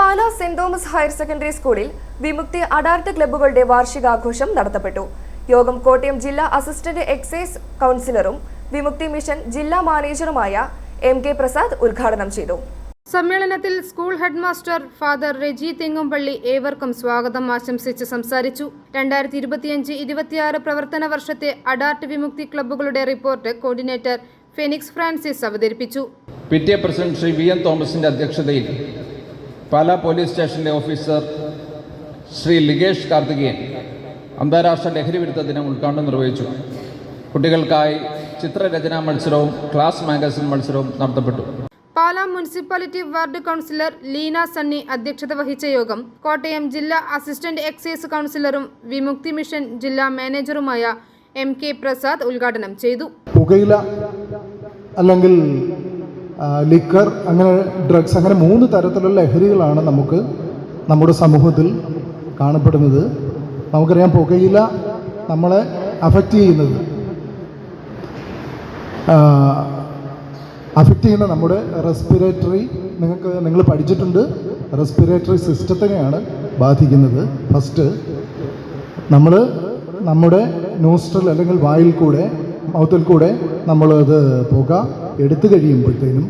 Pala saint Thomas higher secondary സ്കൂളിൽ വിമുക്തി അഡാർട്ട് ക്ലബ്ബുകളുടെ വാർഷികാഘോഷം നടത്തപ്പെട്ടു. യോഗം കോട്ടയം ജില്ലാ അസിസ്റ്റന്റ് എക്സൈസ് കൗൺസിലറും വിമുക്തി മിഷൻ ജില്ലാ മാനേജറുമായ എം കെ പ്രസാദ് ഉദ്ഘാടനം ചെയ്തു. സമ്മേളനത്തിൽ school headmaster father Reji Thengumpally ഏവർക്കും സ്വാഗതം ആശംസിച്ച് സംസാരിച്ചു. രണ്ടായിരത്തി ഇരുപത്തിയഞ്ച് ഇരുപത്തിയാറ് പ്രവർത്തന വർഷത്തെ അഡാർട്ട് വിമുക്തി ക്ലബ്ബുകളുടെ റിപ്പോർട്ട് കോർഡിനേറ്റർ ഫെനിക്സ് ഫ്രാൻസിസ് അവതരിപ്പിച്ചു. P T A president Shri V N തോമസിന്റെ അധ്യക്ഷതയിൽ പാലാ പോലീസ് സ്റ്റേഷനിലെ ഓഫീസർ ശ്രീ ലിഗേഷ് കാർത്തികേയൻ അന്താരാഷ്ട്ര ലഹരി വിരുദ്ധ ദിനം ഉദ്ഘാടനം നിർവഹിച്ചു. കുട്ടികൾക്കായി ചിത്രരചനാ മത്സരവും ക്ലാസ് മാഗസിൻ മത്സരവും നടത്തപ്പെട്ടു. Pala municipality ward councillor Leena Sunny അധ്യക്ഷത വഹിച്ച യോഗം കോട്ടയം ജില്ലാ അസിസ്റ്റന്റ് എക്സൈസ് കൗൺസിലറും വിമുക്തി മിഷൻ ജില്ലാ മാനേജറുമായ എം കെ പ്രസാദ് ഉദ്ഘാടനം ചെയ്തു. പുകയില അല്ലെങ്കിൽ ലിക്കർ അങ്ങനെ ഡ്രഗ്സ് അങ്ങനെ മൂന്ന് തരത്തിലുള്ള ലഹരികളാണ് നമുക്ക് നമ്മുടെ സമൂഹത്തിൽ കാണപ്പെടുന്നത്. നമുക്കറിയാം പുകയില നമ്മളെ അഫക്റ്റ് ചെയ്യുന്നത്. അഫക്റ്റ് ചെയ്യുന്ന നമ്മുടെ റെസ്പിറേറ്ററി നിങ്ങൾക്ക് നിങ്ങൾ പഠിച്ചിട്ടുണ്ട്. റെസ്പിറേറ്ററി സിസ്റ്റത്തിനെയാണ് ബാധിക്കുന്നത്. ഫസ്റ്റ് നമ്മൾ നമ്മുടെ നോസ്ട്രൽ അല്ലെങ്കിൽ വായിൽ കൂടെ മൗത്തിൽ കൂടെ നമ്മളത് പുക എടുത്തു കഴിയുമ്പോഴത്തേനും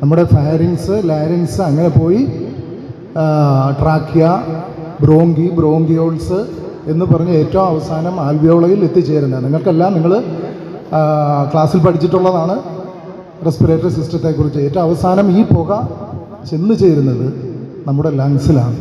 നമ്മുടെ ഫയറിങ്സ് ലാരിങ്സ് അങ്ങനെ പോയി ട്രാക്കിയ ബ്രോങ്കി ബ്രോങ്കിയോൾസ് എന്ന് പറഞ്ഞ് ഏറ്റവും അവസാനം ആൽവിയോളയിൽ എത്തിച്ചേരുന്നത് നിങ്ങൾക്കെല്ലാം നിങ്ങൾ ക്ലാസ്സിൽ പഠിച്ചിട്ടുള്ളതാണ് റെസ്പിറേറ്ററി സിസ്റ്റത്തെക്കുറിച്ച്. ഏറ്റവും അവസാനം ഈ പുക ചെന്ന് ചേരുന്നത് നമ്മുടെ ലങ്സിലാണ്.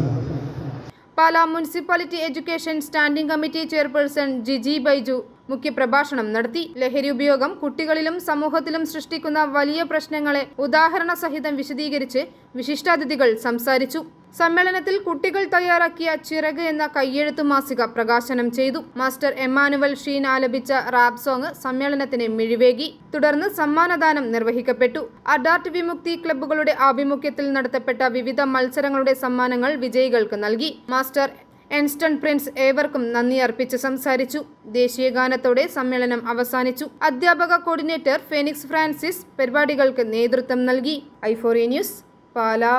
Pala municipality education standing committee chairperson Jiji Baiju. മുഖ്യപ്രഭാഷണം നടത്തി. ലഹരി ഉപയോഗം കുട്ടികളിലും സമൂഹത്തിലും സൃഷ്ടിക്കുന്ന വലിയ പ്രശ്നങ്ങളെ ഉദാഹരണ സഹിതം വിശദീകരിച്ച് വിശിഷ്ടാതിഥികൾ സംസാരിച്ചു. സമ്മേളനത്തിൽ കുട്ടികൾ തയ്യാറാക്കിയ ചിറക് എന്ന കയ്യെഴുത്തു മാസിക പ്രകാശനം ചെയ്തു. മാസ്റ്റർ എമ്മാനുവൽ ഷീൻ ആലപിച്ച റാപ്പ് സോങ് സമ്മേളനത്തിന് മിഴിവേകി. തുടർന്ന് സമ്മാനദാനം നിർവഹിക്കപ്പെട്ടു. അഡാർട്ട് വിമുക്തി ക്ലബ്ബുകളുടെ ആഭിമുഖ്യത്തിൽ നടത്തപ്പെട്ട വിവിധ മത്സരങ്ങളുടെ സമ്മാനങ്ങൾ വിജയികൾക്ക് നൽകി. മാസ്റ്റർ എൻസ്റ്റൺ പ്രിൻസ് ഏവർക്കും നന്ദി അർപ്പിച്ച് സംസാരിച്ചു. ദേശീയഗാനത്തോടെ സമ്മേളനം അവസാനിച്ചു. അധ്യാപക കോർഡിനേറ്റർ ഫെനിക്സ് ഫ്രാൻസിസ് പരിപാടികൾക്ക് നേതൃത്വം നൽകി. ഐഫോറിയ ന്യൂസ് പാലാ.